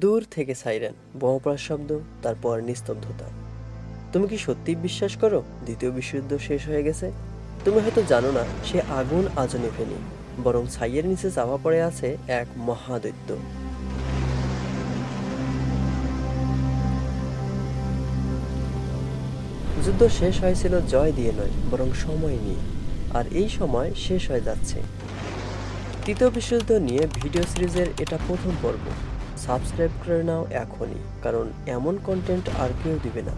দূর থেকে সাইরেন বোমা পড়ার শব্দ, তারপর নিস্তব্ধতা। তুমি কি সত্যিই বিশ্বাস করো, দ্বিতীয় বিশ্বযুদ্ধ শেষ হয়ে গেছে? তুমি হয়তো জানো না, সে আগুন আজও নেভেনি, বরং ছাইয়ের নিচে চাপা পড়ে আছে এক মহাদৈত্য। যুদ্ধ শেষ হয়েছিল জয় দিয়ে নয়, বরং সময় নিয়ে, আর এই সময় শেষ হয়ে যাচ্ছে। তৃতীয় বিশ্বযুদ্ধ নিয়ে ভিডিও সিরিজের এটা প্রথম পর্ব। সাবস্ক্রাইব করে নাও এখনই, কারণ এমন কন্টেন্ট আর কেউ দিবে না।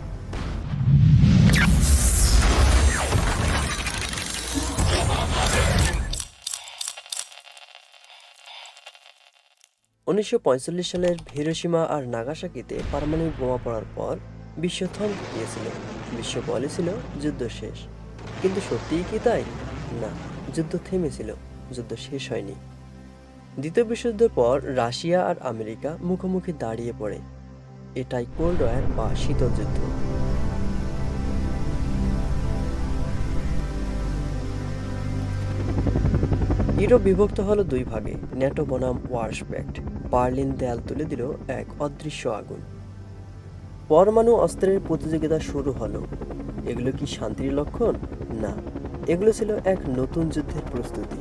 উনিশশো পঁয়তাল্লিশ সালের হিরোসীমা আর নাগাসাকিতে পারমাণবিক বোমা পড়ার পর বিশ্ব থমকে গিয়েছিল বিশ্ব বলেছিল যুদ্ধ শেষ। কিন্তু সত্যিই কি তাই? না, যুদ্ধ থেমেছিল। যুদ্ধ শেষ হয়নি। দ্বিতীয় বিশ্বযুদ্ধের পর রাশিয়া আর আমেরিকা মুখোমুখি দাঁড়িয়ে পড়ে। এটাই কোল্ড ওয়ার বা শীতল যুদ্ধ। ইউরোপ বিভক্ত হলো দুই ভাগে, ন্যাটো বনাম ওয়ার্সপ্যাক্ট বার্লিন দেয়াল তুলে দিল এক অদৃশ্য আগুন। পরমাণু অস্ত্রের প্রতিযোগিতা শুরু হলো। এগুলো কি শান্তির লক্ষণ? না। এগুলো ছিল এক নতুন যুদ্ধের প্রস্তুতি।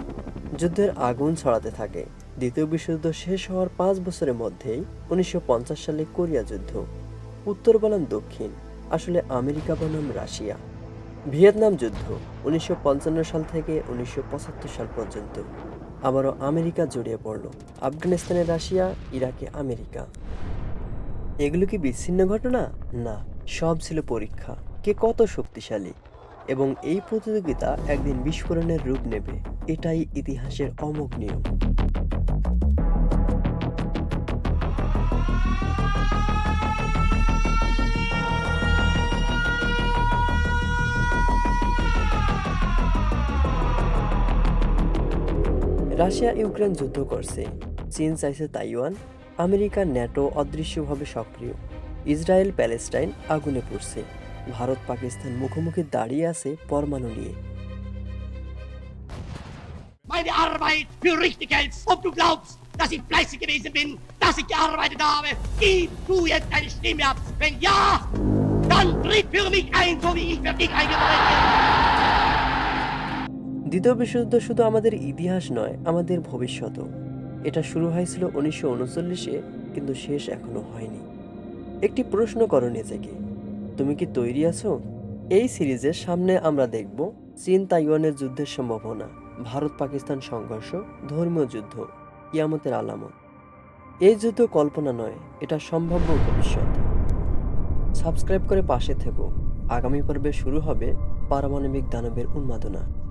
যুদ্ধের আগুন ছড়াতে থাকে। দ্বিতীয় বিশ্বযুদ্ধ শেষ হওয়ার পাঁচ বছরের মধ্যেই উনিশশো পঞ্চাশ সালে কোরিয়া যুদ্ধ। উত্তর বনাম দক্ষিণ, আসলে আমেরিকা বনাম রাশিয়া। ভিয়েতনাম যুদ্ধ, উনিশশো পঞ্চান্ন সাল থেকে উনিশশো পঁচাত্তর সাল পর্যন্ত। আবারও আমেরিকা জড়িয়ে পড়ল। আফগানিস্তানে রাশিয়া, ইরাকে আমেরিকা। এগুলো কি বিচ্ছিন্ন ঘটনা? না, সব ছিল পরীক্ষা। কে কত শক্তিশালী? এবং এই প্রতিযোগিতা একদিন বিস্ফোরণের রূপ নেবে। এটাই ইতিহাসের অমোঘ নিয়ম। রাশিয়া ইউক্রেন যুদ্ধ করছে চীন চাইছে তাইওয়ান আমেরিকা ন্যাটো অদৃশ্যভাবে সক্রিয় ইসরায়েল প্যালেস্টাইন আগুনে পড়ছে ভারত পাকিস্তান মুখোমুখি দাঁড়িয়ে আছে পরমাণু নিয়ে meine Arbeit für richtig hältst. Ob du glaubst, dass ich fleißig gewesen bin, dass ich gearbeitet habe, gib du jetzt deine Stimme ab. Wenn ja, dann tritt für mich ein, so wie ich für dich eingetreten bin. দ্বিতীয় বিশ্বযুদ্ধ শুধু আমাদের ইতিহাস নয়, আমাদের ভবিষ্যতও। এটা শুরু হয়েছিল উনিশশো উনচল্লিশে, কিন্তু শেষ এখনও হয়নি। একটি প্রশ্ন করো নিজেকে, তুমি কি তৈরি আছো? এই সিরিজের সামনে আমরা দেখব চীন তাইওয়ানের যুদ্ধের সম্ভাবনা, ভারত পাকিস্তান সংঘর্ষ, ধর্মীয় যুদ্ধ ইয়ামতের আলামত। এই যুদ্ধ কল্পনা নয়, এটা সম্ভাব্য ভবিষ্যৎ। সাবস্ক্রাইব করে পাশে থেকো। আগামী পর্বে শুরু হবে পারমাণবিক দানবের উন্মাদনা।